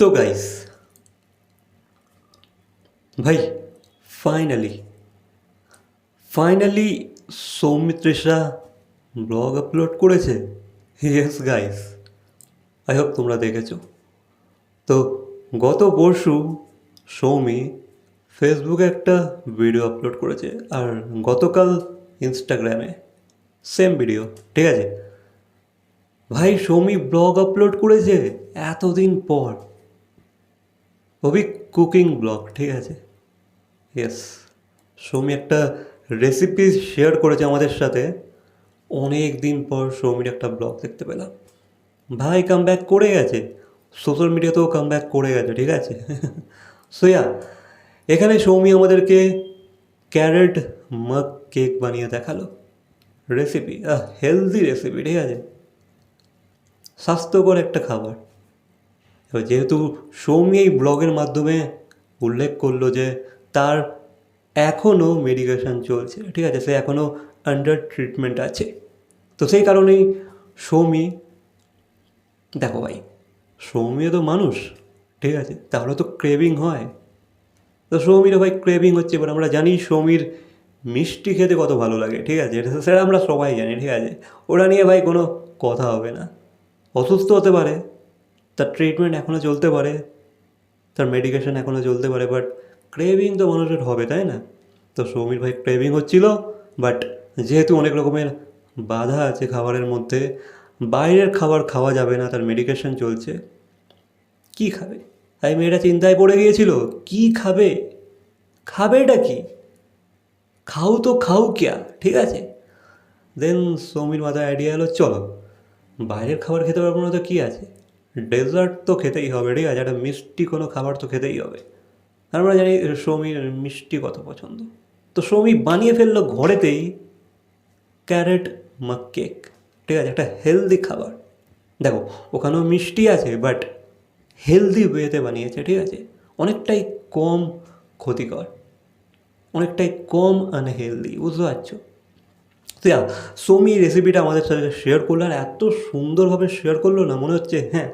তো গাইস ভাই finally finally Soumitrisha vlog upload করেছে। ইয়েস গাইস আই হোপ তোমরা দেখেছ। তো গত পরশু সৌমি ফেসবুকে একটা ভিডিও আপলোড করেছে আর গতকাল ইনস্টাগ্রামে সেম ভিডিও ঠিক আছে? ভাই, সৌমি ব্লগ আপলোড করেছে এতদিন পর। ওবি কুকিং ব্লগ, ঠিক আছে? ইয়েস সৌমি একটা রেসিপি শেয়ার করেছে আমাদের সাথে। অনেক দিন পর সৌমির একটা ব্লগ দেখতে পেলাম। ভাই কাম ব্যাক করে গেছে। সোশ্যাল মিডিয়াতেও কাম ব্যাক করে গেছে, ঠিক আছে? সোয়া এখানে সৌমি আমাদেরকে ক্যারেট মাগ কেক বানিয়ে দেখাল। রেসিপি হেলদি রেসিপি ঠিক আছে? স্বাস্থ্যকর একটা খাবার। এবার যেহেতু সৌমি এই ব্লগের মাধ্যমে উল্লেখ করল যে তার এখনও মেডিকেশন চলছে, ঠিক আছে? সে এখনও আন্ডার ট্রিটমেন্ট আছে। তো সেই কারণেই সৌমি, দেখো ভাই সৌমিও তো মানুষ, ঠিক আছে? তাহলে তো ক্রেভিং হয়। তো সৌমিরও ভাই ক্রেভিং হচ্ছে, এবার আমরা জানি সৌমির মিষ্টি খেতে কত ভালো লাগে, ঠিক আছে? এটা সেটা আমরা সবাই জানি, ঠিক আছে? ওরা নিয়ে ভাই কোনো কথা হবে না। অসুস্থ হতে পারে তার ট্রিটমেন্ট এখনও চলতে পারে, তার মেডিকেশন এখনও চলতে পারে বাট ক্রেভিং তো মানুষের হবে, তাই না? তো সৌমির ভাই ক্রেভিং হচ্ছিল বাট যেহেতু অনেক রকমের বাধা আছে খাবারের মধ্যে, বাইরের খাবার খাওয়া যাবে না, তার মেডিকেশন চলছে, কি খাবে? তাই মেয়েটা চিন্তায় পড়ে গিয়েছিল, কি খাবে? খাবেটা কি? খাও তো খাও ক্যা, ঠিক আছে? দেন সৌমির মাথায় আইডিয়া এলো, চলো, বাইরের খাবার খেতে পারব না তো কী আছে? ডেজার্ট তো খেতেই হবে, ঠিক আছে? একটা মিষ্টি কোনো খাবার তো খেতেই হবে। আমরা জানি সৌমির মিষ্টি কত পছন্দ। তো সৌমি বানিয়ে ফেলল ঘরেতেই ক্যারেট মাক কেক, ঠিক আছে? একটা হেলদি খাবার। দেখো, ওখানেও মিষ্টি আছে, বাট হেলদি ওয়েতে বানিয়েছে, ঠিক আছে? অনেকটাই কম ক্ষতিকর, অনেকটাই কম আনহেলদি, বুঝতে পারছ? তো সৌমি রেসিপিটা আমাদের সাথে শেয়ার করল, আর এত সুন্দরভাবে শেয়ার করল না, মনে হচ্ছে হ্যাঁ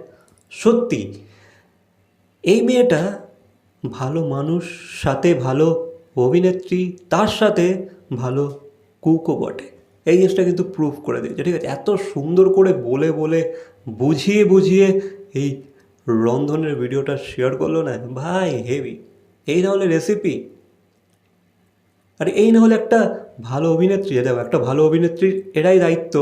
সত্যি, এই মেয়েটা ভালো মানুষ, সাথে ভালো অভিনেত্রী, তার সাথে ভালো কুকও বটে। এই জিনিসটা কিন্তু প্রুভ করে দিয়েছে, ঠিক আছে? এত সুন্দর করে বলে বলে, বুঝিয়ে বুঝিয়ে এই রন্ধনের ভিডিওটা শেয়ার করল না? ভাই হেভি এই না হলে রেসিপি আর এই না হলে একটা ভালো অভিনেত্রী দেখো, একটা ভালো অভিনেত্রীর এরাই দায়িত্ব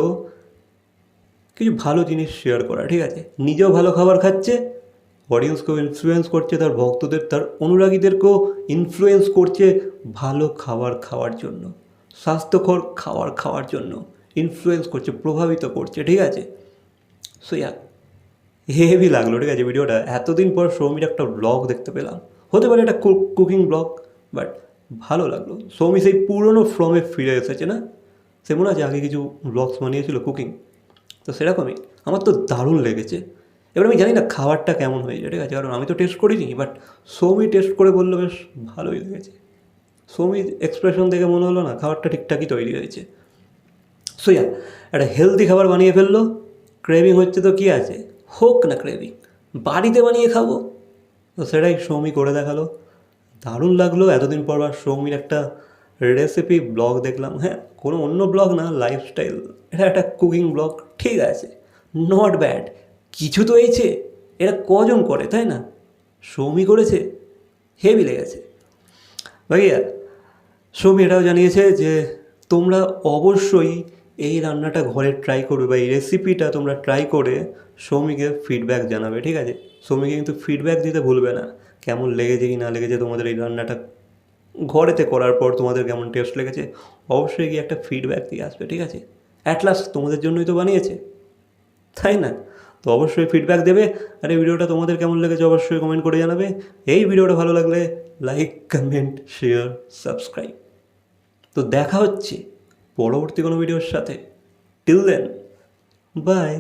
কিছু ভালো জিনিস শেয়ার করা, ঠিক আছে? নিজেও ভালো খাবার খাচ্ছে অডিয়েন্সকেও ইনফ্লুয়েন্স করছে, তার ভক্তদের, তার অনুরাগীদেরকেও ইনফ্লুয়েন্স করছে ভালো খাবার খাওয়ার জন্য, স্বাস্থ্যকর খাবার খাওয়ার জন্য ইনফ্লুয়েন্স করছে, প্রভাবিত করছে, ঠিক আছে? সো ইয়া হেভি লাগল, ঠিক আছে ভিডিওটা এতদিন পর সৌমির একটা ব্লগ দেখতে পেলাম। হতে পারে একটা কুকিং ব্লগ বাট ভালো লাগল। সৌমি সেই পুরনো ফর্মে ফিরে এসেছে না? সে মনে আছে আগে কিছু ব্লগস বানিয়েছিল কুকিং তো সেরকমই। আমার তো দারুণ লেগেছে। এবার আমি জানি না খাবারটা কেমন হয়েছে, ঠিক আছে? কারণ আমি তো টেস্ট করিনি বাট সৌমি টেস্ট করে বলল বেশ ভালোই লেগেছে। সৌমির এক্সপ্রেশন দেখে মনে হলো না, খাবারটা ঠিকঠাকই তৈরি হয়েছে। সো ইয়া একটা হেলদি খাবার বানিয়ে ফেলল। ক্রেভিং হচ্ছে তো কী আছে? হোক না ক্রেভিং বাড়িতে বানিয়ে খাব। তো সেটাই সৌমি করে দেখাল। দারুণ লাগল, এতদিন পর সৌমির একটা রেসিপি ব্লগ দেখলাম হ্যাঁ কোনো অন্য ব্লগ না লাইফস্টাইল এটা একটা কুকিং ব্লগ ঠিক আছে নট ব্যাড কিছু তো এইছে এটা কজন করে, তাই না? সৌমি করেছে হেভি লেগেছে। ভাইয়া, সৌমি এটাও জানিয়েছে যে তোমরা অবশ্যই এই রান্নাটা ঘরে ট্রাই করবে বা এই রেসিপিটা তোমরা ট্রাই করে সৌমিকে ফিডব্যাক জানাবে, ঠিক আছে? সৌমিকে কিন্তু ফিডব্যাক দিতে ভুলবে না, কেমন লেগেছে কি না লেগেছে তোমাদের এই রান্নাটা ঘরেতে করার পর তোমাদের কেমন টেস্ট লেগেছে, অবশ্যই গিয়ে একটা ফিডব্যাক দিয়ে আসবে, ঠিক আছে? অ্যাট লাস্ট তোমাদের জন্যই তো বানিয়েছে, তাই না? তো অবশ্যই ফিডব্যাক দেবে, আর এই ভিডিওটা তোমাদের কেমন লেগেছে অবশ্যই কমেন্ট করে জানাবে। এই ভিডিওটা ভালো লাগলে লাইক কমেন্ট শেয়ার সাবস্ক্রাইব তো দেখা হচ্ছে পরবর্তী কোনো ভিডিওর সাথে। Till then by